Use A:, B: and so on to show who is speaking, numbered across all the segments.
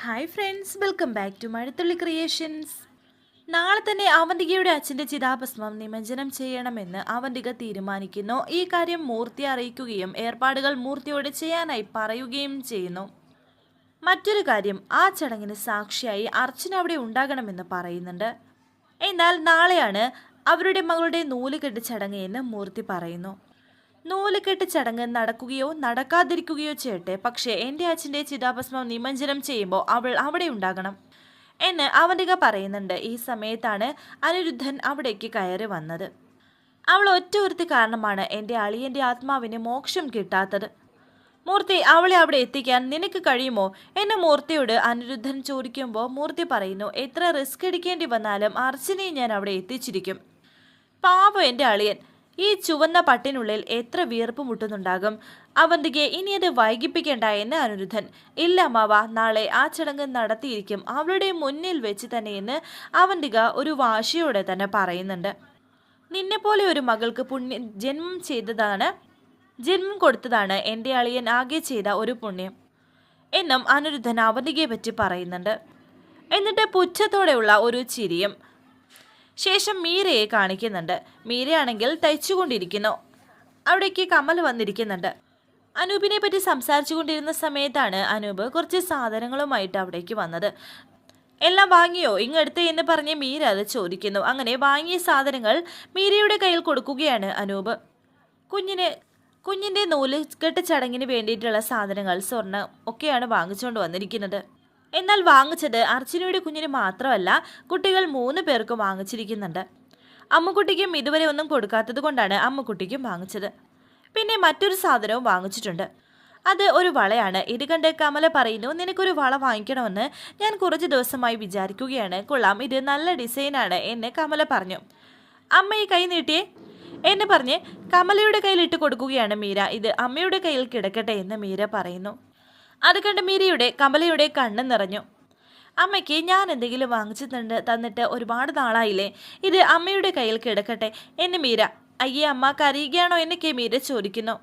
A: Hi friends welcome back to Mazhathulli creations നാളെ തന്നെ അവന്തികയുടെ അച്ഛന്റെ ചിതാഭസ്മം നിമജ്ജനം ചെയ്യണമെന്ന് അവന്തിക തീരുമാനിക്കുന്നു. ഈ കാര്യം മൂർത്തി അറിയിക്കുകയും ഏർപ്പാടുകൾ മൂർത്തിയോട് ചെയ്യാനായി പറയുകയും ചെയ്യുന്നു. മറ്റൊരു കാര്യം ആ ചടങ്ങിന് സാക്ഷിയായി അർച്ചന അവിടെ ഉണ്ടാകണമെന്ന് പറയുന്നുണ്ട്. എന്നാൽ നാളെയാണ് അവരുടെ മകളുടെ നൂലുകെട്ട് ചടങ്ങ് എന്ന് മൂർത്തി പറയുന്നു. നൂലുകെട്ട് ചടങ്ങ് നടക്കുകയോ നടക്കാതിരിക്കുകയോ ചെയ്യട്ടെ. പക്ഷേ എന്റെ അച്ഛന്റെ ചിതാഭസ്മം നിമഞ്ജനം ചെയ്യുമ്പോൾ അവൾ അവിടെ ഉണ്ടാകണം എന്ന് അവന്തിക പറയുന്നുണ്ട്. ഈ സമയത്താണ് അനിരുദ്ധൻ അവിടേക്ക് കയറി വന്നത്. അവൾ ഒറ്റ ഒരുത്തി കാരണമാണ് എന്റെ അളിയന്റെ ആത്മാവിന് മോക്ഷം കിട്ടാത്തത്. മൂർത്തി അവളെ അവിടെ എത്തിക്കാൻ നിനക്ക് കഴിയുമോ? എന്നെ മൂർത്തിയോട് അനിരുദ്ധൻ ചോദിക്കുമ്പോൾ മൂർത്തി പറയുന്നു എത്ര റിസ്ക് എടുക്കേണ്ടി വന്നാലും അർച്ചനയെ ഞാൻ അവിടെ എത്തിച്ചിരിക്കും. പാവം എന്റെ അളിയൻ. ഈ ചുവന്ന പട്ടിനുള്ളിൽ എത്ര വിയർപ്പ് മുട്ടുന്നുണ്ടാകും? അവന്തികെ ഇനി അത് വൈകിപ്പിക്കേണ്ട എന്ന് അനിരുദ്ധൻ. ഇല്ല മാവ നാളെ ആ ചടങ്ങ് നടത്തിയിരിക്കും. അവളുടെ മുന്നിൽ വെച്ച് തന്നെയെന്ന് അവന്തിക ഒരു വാശിയോടെ തന്നെ പറയുന്നുണ്ട്. നിന്നെപ്പോലെ ഒരു മകൾക്ക് പുണ്യ ജന്മം ചെയ്തതാണ് ജന്മം കൊടുത്തതാണ് എന്റെ അളിയൻ ആകെ ചെയ്ത ഒരു പുണ്യം എന്നും അനിരുദ്ധൻ അവന്തികയെ പറ്റി പറയുന്നുണ്ട്. എന്നിട്ട് പുച്ഛത്തോടെയുള്ള ഒരു ചിരിയും ശേഷം മീരയെ കാണിക്കുന്നുണ്ട്. മീരയാണെങ്കിൽ തയ്ച്ചുകൊണ്ടിരിക്കുന്നു. അവിടേക്ക് കമൽ വന്നിരിക്കുന്നുണ്ട്. അനൂപിനെ പറ്റി സംസാരിച്ചു കൊണ്ടിരുന്ന സമയത്താണ് അനൂപ് കുറച്ച് സാധനങ്ങളുമായിട്ട് അവിടേക്ക് വന്നത്. എല്ലാം വാങ്ങിയോ? ഇങ്ങടുത്ത് എന്ന് പറഞ്ഞ് മീര അത് ചോദിക്കുന്നു. അങ്ങനെ വാങ്ങിയ സാധനങ്ങൾ മീരയുടെ കയ്യിൽ കൊടുക്കുകയാണ് അനൂപ്. കുഞ്ഞിന് കുഞ്ഞിന്റെ നൂൽ കെട്ട് ചടങ്ങിന് വേണ്ടിയിട്ടുള്ള സാധനങ്ങൾ സ്വർണം ഒക്കെയാണ് വാങ്ങിച്ചുകൊണ്ട് വന്നിരിക്കുന്നത്. എന്നാൽ വാങ്ങിച്ചത് അർച്ചനയുടെ കുഞ്ഞിന് മാത്രമല്ല കുട്ടികൾ മൂന്ന് പേർക്കും വാങ്ങിച്ചിരിക്കുന്നുണ്ട്. അമ്മുക്കുട്ടിക്കും ഇതുവരെ ഒന്നും കൊടുക്കാത്തത് കൊണ്ടാണ് അമ്മുക്കുട്ടിക്കും വാങ്ങിച്ചത്. പിന്നെ മറ്റൊരു സാധനവും വാങ്ങിച്ചിട്ടുണ്ട്. അത് ഒരു വളയാണ്. ഇത് കണ്ട് കമല പറയുന്നു നിനക്കൊരു വള വാങ്ങിക്കണമെന്ന് ഞാൻ കുറച്ച് ദിവസമായി വിചാരിക്കുകയാണ്. കൊള്ളാം ഇത് നല്ല ഡിസൈനാണ് എന്ന് കമല പറഞ്ഞു. അമ്മ ഈ കൈ നീട്ടിയേ എന്നെ പറഞ്ഞ് കമലയുടെ കയ്യിൽ ഇട്ട് കൊടുക്കുകയാണ് മീര. ഇത് അമ്മയുടെ കയ്യിൽ കിടക്കട്ടെ എന്ന് മീര പറയുന്നു. അത് കണ്ട് മിരിയുടെ കമലയുടെ കണ്ണ് നിറഞ്ഞു. അമ്മയ്ക്ക് ഞാൻ എന്തെങ്കിലും വാങ്ങിച്ചു തന്നിട്ട് ഒരുപാട് നാളായില്ലേ? ഇത് അമ്മയുടെ കയ്യിൽ കിടക്കട്ടെ. എന്ന് മീര അയ്യേ അമ്മ കരയുകയാണോ എന്നൊക്കെ മീര ചോദിക്കുന്നു.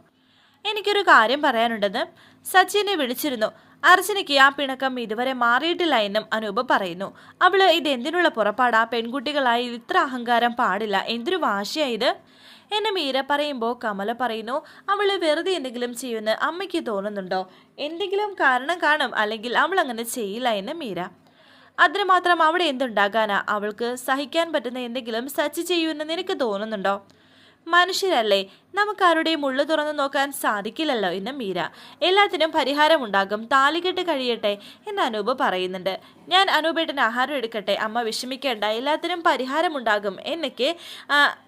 A: എനിക്കൊരു കാര്യം പറയാനുണ്ടെന്ന് സച്ചിനെ വിളിച്ചിരുന്നു. അർച്ചനയ്ക്ക് ആ പിണക്കം ഇതുവരെ മാറിയിട്ടില്ല എന്നും അനൂപ് പറയുന്നു. അവൾ ഇത് എന്തിനുള്ള പുറപ്പാടാ? പെൺകുട്ടികളായി ഇത്ര അഹങ്കാരം പാടില്ല. എന്തൊരു വാശിയാ ഇത്? എന്നെ മീര പറയുമ്പോൾ കമല പറയുന്നു അവൾ വെറുതെ എന്തെങ്കിലും ചെയ്യുമെന്ന് അമ്മയ്ക്ക് തോന്നുന്നുണ്ടോ? എന്തെങ്കിലും കാരണം കാണും അല്ലെങ്കിൽ അവൾ അങ്ങനെ ചെയ്യില്ല എന്ന് മീര. അതിനുമാത്രം അവിടെ എന്തുണ്ടാകാനാ? അവൾക്ക് സഹിക്കാൻ പറ്റുന്ന എന്തെങ്കിലും സച്ച് ചെയ്യുമെന്ന് നിനക്ക് തോന്നുന്നുണ്ടോ? മനുഷ്യരല്ലേ? നമുക്കാരുടെയും ഉള്ളു തുറന്നു നോക്കാൻ സാധിക്കില്ലല്ലോ എന്ന് മീര. എല്ലാത്തിനും പരിഹാരമുണ്ടാകും. താലികെട്ട് കഴിയട്ടെ എന്ന് അനൂപ് പറയുന്നുണ്ട്. ഞാൻ അനൂപേട്ടന് ആഹാരം എടുക്കട്ടെ. അമ്മ വിഷമിക്കേണ്ട. എല്ലാത്തിനും പരിഹാരമുണ്ടാകും എന്നൊക്കെ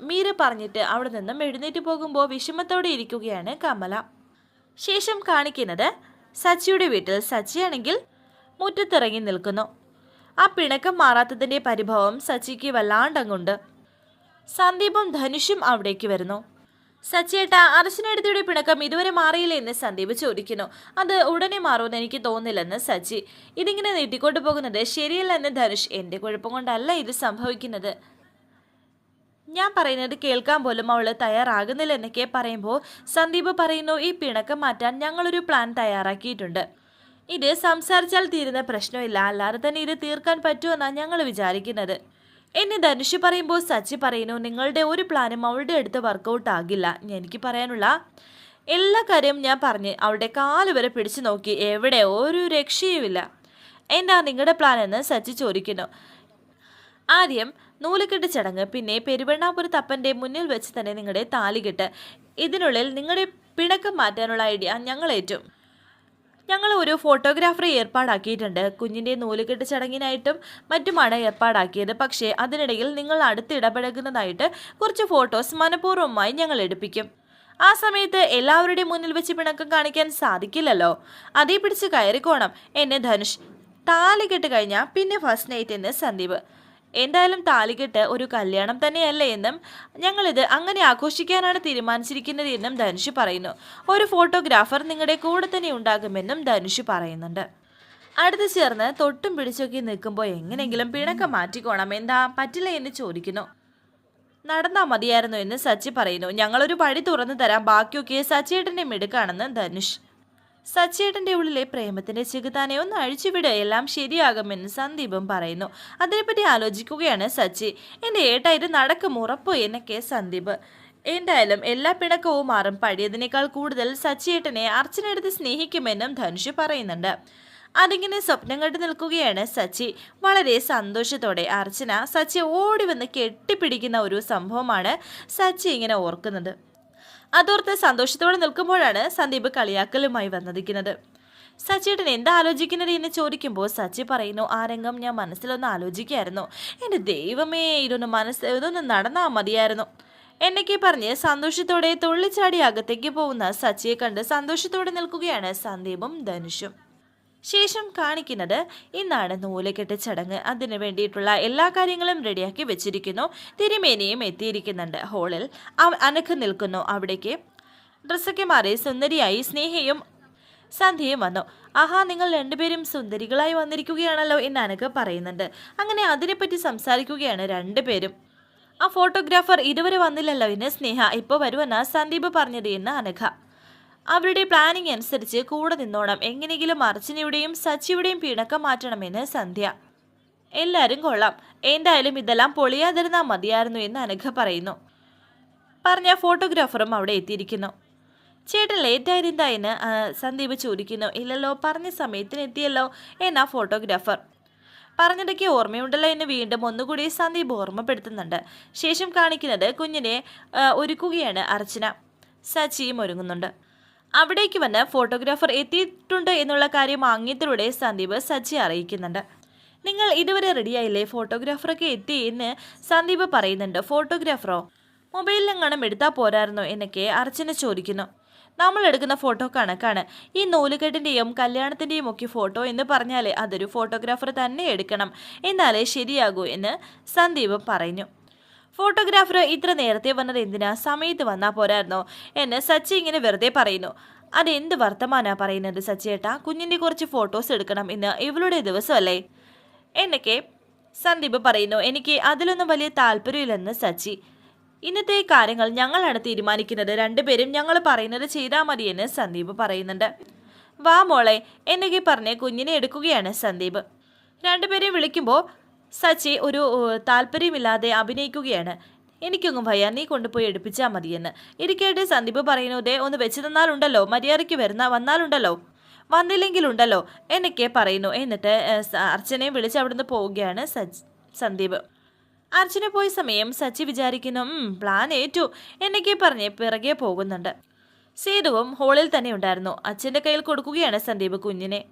A: മീര പറഞ്ഞിട്ട് അവിടെ നിന്നും എഴുന്നേറ്റ് പോകുമ്പോൾ വിഷമത്തോടെ ഇരിക്കുകയാണ് കമല. ശേഷം കാണിക്കുന്നത് സച്ചിയുടെ വീട്ടിൽ സച്ചിയാണെങ്കിൽ മുറ്റത്തിറങ്ങി നിൽക്കുന്നു. ആ പിണക്കം മാറാത്തതിന്റെ പരിഭവം സച്ചിക്ക് വല്ലാണ്ടങ്ങുണ്ട്. സന്ദീപും ധനുഷും അവിടേക്ക് വരുന്നു. സച്ചേട്ട അർച്ചനടുത്തിയുടെ പിണക്കം ഇതുവരെ മാറിയില്ലേ എന്ന് സന്ദീപ് ചോദിക്കുന്നു. അത് ഉടനെ മാറുമെന്ന് എനിക്ക് തോന്നില്ലെന്ന് സച്ചി. ഇതിങ്ങനെ നീട്ടിക്കൊണ്ടു പോകുന്നത് ശരിയല്ലെന്ന് ധനുഷ് എന്റെ കുഴപ്പം കൊണ്ടല്ല ഇത് സംഭവിക്കുന്നത്. ഞാൻ പറയുന്നത് കേൾക്കാൻ പോലും അവൾ തയ്യാറാകുന്നില്ല എന്നൊക്കെ പറയുമ്പോൾ സന്ദീപ് പറയുന്നു ഈ പിണക്കം മാറ്റാൻ ഞങ്ങളൊരു പ്ലാൻ തയ്യാറാക്കിയിട്ടുണ്ട്. ഇത് സംസാരിച്ചാൽ തീരുന്ന പ്രശ്നമില്ല. അല്ലാതെ തന്നെ ഇത് തീർക്കാൻ പറ്റുമെന്നാണ് ഞങ്ങൾ വിചാരിക്കുന്നത്. എന്നെ ധനുഷ് പറയുമ്പോൾ സച്ചി പറയുന്നു നിങ്ങളുടെ ഒരു പ്ലാനും അവളുടെ അടുത്ത് വർക്കൗട്ട് ആകില്ല. എനിക്ക് പറയാനുള്ള എല്ലാ കാര്യവും ഞാൻ പറഞ്ഞ് അവളുടെ കാൽ വരെ പിടിച്ചു നോക്കി എവിടെ? ഒരു രക്ഷയുമില്ല. എന്താ നിങ്ങളുടെ പ്ലാൻ എന്ന് സച്ചി ചോദിക്കുന്നു. ആദ്യം നൂലുകെട്ട് ചടങ്ങ് പിന്നെ പെരുവണ്ണാപുരത്ത് അപ്പന്റെ മുന്നിൽ വെച്ച് തന്നെ നിങ്ങളുടെ താലികെട്ട് ഇതിനുള്ളിൽ നിങ്ങളുടെ പിണക്കം മാറ്റാനുള്ള ഐഡിയ ഞങ്ങൾ ഏറ്റും. ഞങ്ങൾ ഒരു ഫോട്ടോഗ്രാഫറെ ഏർപ്പാടാക്കിയിട്ടുണ്ട്. കുഞ്ഞിന്റെ നൂലുകെട്ട് ചടങ്ങിനായിട്ടും മറ്റുമാണ് ഏർപ്പാടാക്കിയത്. പക്ഷേ അതിനിടയിൽ നിങ്ങൾ അടുത്ത് ഇടപഴകുന്നതായിട്ട് കുറച്ച് ഫോട്ടോസ് മനഃപൂർവമായി ഞങ്ങൾ എടുപ്പിക്കും. ആ സമയത്ത് എല്ലാവരുടെയും മുന്നിൽ വെച്ച് പിണക്കം കാണിക്കാൻ സാധിക്കില്ലല്ലോ. അതേ പിടിച്ച് കയറിക്കോണം. എന്നെ ധനുഷ് താലി കെട്ട് കഴിഞ്ഞാൽ പിന്നെ ഫസ്റ്റ് നൈറ്റ് എന്ന് സന്ദീപ്. എന്തായാലും താലികെട്ട് ഒരു കല്യാണം തന്നെയല്ലേ എന്നും ഞങ്ങളിത് അങ്ങനെ ആഘോഷിക്കാനാണ് തീരുമാനിച്ചിരിക്കുന്നത് എന്നും ധനുഷ് പറയുന്നു. ഒരു ഫോട്ടോഗ്രാഫർ നിങ്ങളുടെ കൂടെ തന്നെ ഉണ്ടാകുമെന്നും ധനുഷ് പറയുന്നുണ്ട്. അടുത്ത് ചേർന്ന് തൊട്ടും പിടിച്ചൊക്കെ നിൽക്കുമ്പോൾ എങ്ങനെയെങ്കിലും പിണക്കം മാറ്റിക്കോണം എന്താ പറ്റില്ല എന്ന് ചോദിക്കുന്നു. നടന്നാ മതിയായിരുന്നു എന്ന് സച്ചി പറയുന്നു. ഞങ്ങളൊരു വഴി തുറന്നു തരാം ബാക്കിയൊക്കെ സച്ചിയേട്ടന്റെ മിടുക്കാണെന്ന് ധനുഷ്. സച്ചേട്ടന്റെ ഉള്ളിലെ പ്രേമത്തിന്റെ ചെകുതാനെ ഒന്ന് അഴിച്ചുവിട്. എല്ലാം ശരിയാകുമെന്ന് സന്ദീപും പറയുന്നു. അതിനെപ്പറ്റി ആലോചിക്കുകയാണ് സച്ചി. എന്റെ ഏട്ടായി നടക്കും. ഉറപ്പോ എന്നൊക്കെ സന്ദീപ്. എന്തായാലും എല്ലാ പിണക്കവും മാറും. പഴയതിനേക്കാൾ കൂടുതൽ സച്ചിയേട്ടനെ അർച്ചനെടുത്ത് സ്നേഹിക്കുമെന്നും ധനുഷ് പറയുന്നുണ്ട്. അതിങ്ങനെ സ്വപ്നം കണ്ടു നിൽക്കുകയാണ് സച്ചി. വളരെ സന്തോഷത്തോടെ അർച്ചന സച്ചി ഓടി വന്ന് കെട്ടിപ്പിടിക്കുന്ന ഒരു സംഭവമാണ് സച്ചി ഇങ്ങനെ ഓർക്കുന്നത്. അതോർത്ത് സന്തോഷത്തോടെ നിൽക്കുമ്പോഴാണ് സന്ദീപ് കളിയാക്കലുമായി വന്നിരിക്കുന്നത്. സച്ചിയേട്ടൻ എന്താ ആലോചിക്കുന്നത് എന്ന് ചോദിക്കുമ്പോൾ സച്ചി പറയുന്നു ആ രംഗം ഞാൻ മനസ്സിലൊന്ന് ആലോചിക്കായിരുന്നു എന്റെ ദൈവമേ ഇതൊന്ന് മനസ്സ് ഇതൊന്ന് നടന്നാൽ മതിയായിരുന്നു. എന്നൊക്കെ പറഞ്ഞ് സന്തോഷത്തോടെ തുള്ളിച്ചാടി അകത്തേക്ക് പോകുന്ന സച്ചിയെ കണ്ട് സന്തോഷത്തോടെ നിൽക്കുകയാണ് സന്ദീപും ധനുഷും. ശേഷം കാണിക്കുന്നത് ഇന്നാണ് നൂലുകെട്ട് ചടങ്ങ്. അതിനു വേണ്ടിയിട്ടുള്ള എല്ലാ കാര്യങ്ങളും റെഡിയാക്കി വെച്ചിരിക്കുന്നു. തിരുമേനിയും എത്തിയിരിക്കുന്നുണ്ട്. ഹോളിൽ അനക്ക് നിൽക്കുന്നു. അവിടേക്ക് ഡ്രസ്സൊക്കെ മാറി സുന്ദരിയായി സ്നേഹയും സന്ധ്യയും വന്നു. ആഹാ നിങ്ങൾ രണ്ടുപേരും സുന്ദരികളായി വന്നിരിക്കുകയാണല്ലോ എന്ന് അനക്ക് പറയുന്നുണ്ട്. അങ്ങനെ അതിനെപ്പറ്റി സംസാരിക്കുകയാണ് രണ്ടുപേരും. ആ ഫോട്ടോഗ്രാഫർ ഇതുവരെ വന്നില്ലല്ലോ എന്ന് സ്നേഹ ഇപ്പോൾ വരുമെന്നാണ് സന്ദീപ് പറഞ്ഞത് എന്ന് അനഘ അവരുടെ പ്ലാനിംഗ് അനുസരിച്ച് കൂടെ നിന്നോണം. എങ്ങനെയെങ്കിലും അർച്ചനയുടെയും സച്ചിയുടെയും പിണക്കം മാറ്റണമെന്ന് സന്ധ്യ. എല്ലാവരും കൊള്ളാം. എന്തായാലും ഇതെല്ലാം പൊളിയാതിരുന്നാൽ മതിയായിരുന്നു എന്ന് അനഘ പറയുന്നു. പറഞ്ഞ ഫോട്ടോഗ്രാഫറും അവിടെ എത്തിയിരിക്കുന്നു. ചേട്ടൻ ലേറ്റായിരുന്നാ എന്ന് സന്ദീപ് ചോദിക്കുന്നു. ഇല്ലല്ലോ പറഞ്ഞ സമയത്തിന് എത്തിയല്ലോ എന്നാ ഫോട്ടോഗ്രാഫർ. പറഞ്ഞതൊക്കെ ഓർമ്മയുണ്ടല്ലോ എന്ന് വീണ്ടും ഒന്നുകൂടി സന്ദീപ് ഓർമ്മപ്പെടുത്തുന്നുണ്ട്. ശേഷം കാണിക്കുന്നത് കുഞ്ഞിനെ ഒരുക്കുകയാണ് അർച്ചന. സച്ചിയും ഒരുങ്ങുന്നുണ്ട്. അവിടേക്ക് വന്ന് ഫോട്ടോഗ്രാഫർ എത്തിയിട്ടുണ്ട് എന്നുള്ള കാര്യം ആംഗ്യത്തിലൂടെ സന്ദീപ് സജ്ജി അറിയിക്കുന്നുണ്ട്. നിങ്ങൾ ഇതുവരെ റെഡിയായില്ലേ ഫോട്ടോഗ്രാഫറൊക്കെ എത്തി എന്ന് സന്ദീപ് പറയുന്നുണ്ട്. ഫോട്ടോഗ്രാഫറോ? മൊബൈലിലെങ്ങാനും എടുത്താൽ പോരായിരുന്നോ? എന്നൊക്കെ അർച്ചന ചോദിക്കുന്നു. നമ്മൾ എടുക്കുന്ന ഫോട്ടോ കണക്കാണ്. ഈ നൂലുകെട്ടിന്റെയും കല്യാണത്തിന്റെയും ഒക്കെ ഫോട്ടോ എന്ന് പറഞ്ഞാലേ അതൊരു ഫോട്ടോഗ്രാഫർ തന്നെ എടുക്കണം. എന്നാലേ ശരിയാകൂ എന്ന് സന്ദീപ് പറഞ്ഞു. ഫോട്ടോഗ്രാഫർ ഇത്ര നേരത്തെ വന്നത് എന്തിനാ? സമയത്ത് വന്നാൽ പോരായിരുന്നോ? എന്ന് സച്ചി ഇങ്ങനെ വെറുതെ പറയുന്നു. അതെന്ത് വർത്തമാനാ പറയുന്നത് സച്ചിയേട്ടാ? കുഞ്ഞിന്റെ കുറച്ച് ഫോട്ടോസ് എടുക്കണം ഇന്ന്. ഇവളുടെ ദിവസമല്ലേ? എന്നൊക്കെ സന്ദീപ് പറയുന്നു. എനിക്ക് അതിലൊന്നും വലിയ താല്പര്യമില്ലെന്ന് സച്ചി. ഇന്നത്തെ കാര്യങ്ങൾ ഞങ്ങളാണ് തീരുമാനിക്കുന്നത്. രണ്ടുപേരും ഞങ്ങൾ പറയുന്നത് ചെയ്താൽ മതിയെന്ന് സന്ദീപ് പറയുന്നുണ്ട്. വാ മോളെ എന്നൊക്കെ പറഞ്ഞ് കുഞ്ഞിനെ എടുക്കുകയാണ് സന്ദീപ്. രണ്ടുപേരെയും വിളിക്കുമ്പോൾ സച്ചി ഒരു താല്പര്യമില്ലാതെ അഭിനയിക്കുകയാണ്. എനിക്കൊന്നും ഭയ നീ കൊണ്ടുപോയി എടുപ്പിച്ചാൽ മതിയെന്ന്. ഇരിക്കേട്ട് സന്ദീപ് പറയുന്നതേ ഒന്ന് വെച്ച് തന്നാലുണ്ടല്ലോ മര്യാദയ്ക്ക് വരുന്ന വന്നാലുണ്ടല്ലോ. വന്നില്ലെങ്കിലുണ്ടല്ലോ എന്നൊക്കെ പറയുന്നു. എന്നിട്ട് അർച്ചനയെ വിളിച്ച് അവിടുന്ന് പോവുകയാണ് സജ് സന്ദീപ്. അർച്ചന പോയ സമയം സച്ചി വിചാരിക്കുന്നു പ്ലാൻ ഏറ്റു എന്നൊക്കെ പറഞ്ഞ് പിറകെ പോകുന്നുണ്ട്. സേതുവും ഹോളിൽ തന്നെ ഉണ്ടായിരുന്നു. അച്ഛന്റെ കയ്യിൽ കൊടുക്കുകയാണ് സന്ദീപ് കുഞ്ഞിനെ.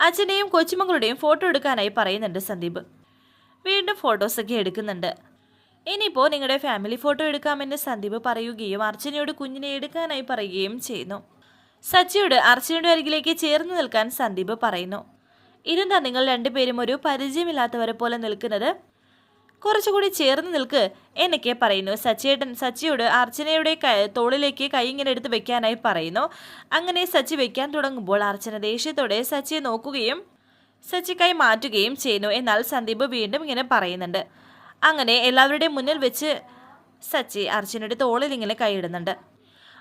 A: അച്ഛനെയും കൊച്ചുമകളുടെയും ഫോട്ടോ എടുക്കാനായി പറയുന്നുണ്ട് സന്ദീപ്. വീണ്ടും ഫോട്ടോസൊക്കെ എടുക്കുന്നുണ്ട്. ഇനിയിപ്പോൾ നിങ്ങളുടെ ഫാമിലി ഫോട്ടോ എടുക്കാമെന്ന് സന്ദീപ് പറയുകയും അർച്ചനയോട് കുഞ്ഞിനെ എടുക്കാനായി പറയുകയും ചെയ്യുന്നു. സച്ചിയോട് അർച്ചനയുടെ അരികിലേക്ക് ചേർന്ന് നിൽക്കാൻ സന്ദീപ് പറയുന്നു. ഇതെന്താ നിങ്ങൾ രണ്ടുപേരും ഒരു പരിചയമില്ലാത്തവരെ പോലെ നിൽക്കുന്നത്. കുറച്ചുകൂടി ചേർന്ന് നിൽക്ക് എന്നൊക്കെ പറയുന്നു. സച്ചിയേട്ടൻ സച്ചിയോട് അർച്ചനയുടെ തോളിലേക്ക് കൈ ഇങ്ങനെ എടുത്ത് വെക്കാനായി പറയുന്നു. അങ്ങനെ സച്ചി വെക്കാൻ തുടങ്ങുമ്പോൾ അർച്ചന ദേഷ്യത്തോടെ സച്ചിയെ നോക്കുകയും സച്ചി കൈ മാറ്റുകയും ചെയ്യുന്നു. എന്നാൽ സന്ദീപ് വീണ്ടും ഇങ്ങനെ പറയുന്നുണ്ട്. അങ്ങനെ എല്ലാവരുടെയും മുന്നിൽ വെച്ച് സച്ചി അർജുനയുടെ തോളിൽ ഇങ്ങനെ കൈയിടുന്നുണ്ട്.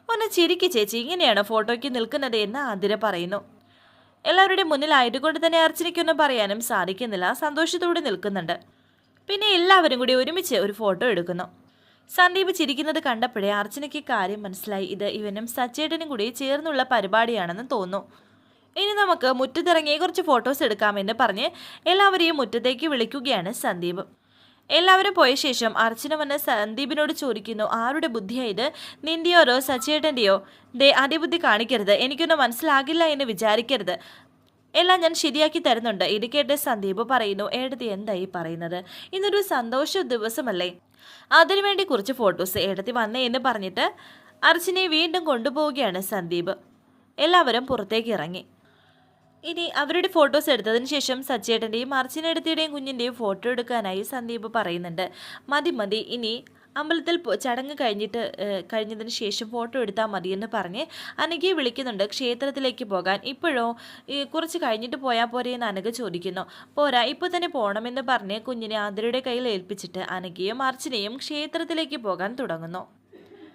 A: ഒന്ന് ചിരിക്ക് ചേച്ചി ഇങ്ങനെയാണ് ഫോട്ടോയ്ക്ക് നിൽക്കുന്നത്? എന്ന് ആതിര പറയുന്നു. എല്ലാവരുടെയും മുന്നിലായതുകൊണ്ട് തന്നെ അർച്ചനയ്ക്കൊന്നും പറയാനും സാധിക്കുന്നില്ല. സന്തോഷത്തോടെ നിൽക്കുന്നുണ്ട്. പിന്നെ എല്ലാവരും കൂടി ഒരുമിച്ച് ഒരു ഫോട്ടോ എടുക്കുന്നു. സന്ദീപ് ചിരിക്കുന്നത് കണ്ടപ്പോഴേ അർച്ചനയ്ക്ക് കാര്യം മനസ്സിലായി. ഇത് ഇവനും സച്ചേട്ടനും കൂടി ചേർന്നുള്ള പരിപാടിയാണെന്ന് തോന്നുന്നു. ഇനി നമുക്ക് മുറ്റത്തിറങ്ങി കുറച്ച് ഫോട്ടോസ് എടുക്കാമെന്ന് പറഞ്ഞ് എല്ലാവരെയും മുറ്റത്തേക്ക് വിളിക്കുകയാണ് സന്ദീപ്. എല്ലാവരും പോയ ശേഷം അർച്ചന വന്ന് സന്ദീപിനോട് ചോദിക്കുന്നു ആരുടെ ബുദ്ധിയായത് നിന്റെയോരോ സച്ചേട്ടന്റെയോ ദേ അതിബുദ്ധി കാണിക്കരുത്. എനിക്കൊന്നും മനസ്സിലാകില്ല എന്ന് വിചാരിക്കരുത്. എല്ലാം ഞാൻ ശരിയാക്കി തരുന്നുണ്ട്. ഇത് കേട്ട് സന്ദീപ് പറയുന്നു ഏടത്തി എന്തായി പറയുന്നത്? ഇന്നൊരു സന്തോഷ ദിവസമല്ലേ? അതിനുവേണ്ടി കുറച്ച് ഫോട്ടോസ് ഏടത്തി വന്നേ എന്ന് പറഞ്ഞിട്ട് അർച്ചനെ വീണ്ടും കൊണ്ടുപോവുകയാണ് സന്ദീപ്. എല്ലാവരും പുറത്തേക്ക് ഇറങ്ങി. ഇനി അവരുടെ ഫോട്ടോസ് എടുത്തതിന് ശേഷം സച്ചേട്ടന്റെയും അർച്ചനടുത്തിയുടെയും കുഞ്ഞിന്റെയും ഫോട്ടോ എടുക്കാനായി സന്ദീപ് പറയുന്നുണ്ട്. മതി മതി ഇനി അമ്പലത്തിൽ ചടങ്ങ് കഴിഞ്ഞിട്ട് കഴിഞ്ഞതിന് ശേഷം ഫോട്ടോ എടുത്താൽ മതി എന്ന് പറഞ്ഞ് അനഘയെ വിളിക്കുന്നുണ്ട്. ക്ഷേത്രത്തിലേക്ക് പോകാൻ. ഇപ്പോഴോ കുറച്ച് കഴിഞ്ഞിട്ട് പോയാൽ പോരെ എന്ന് അനഘ ചോദിക്കുന്നു. പോരാ ഇപ്പോൾ തന്നെ പോകണമെന്ന് പറഞ്ഞ് കുഞ്ഞിനെ ആതിരയുടെ കയ്യിൽ ഏൽപ്പിച്ചിട്ട് അനഘയും അർച്ചനയും ക്ഷേത്രത്തിലേക്ക് പോകാൻ തുടങ്ങുന്നു.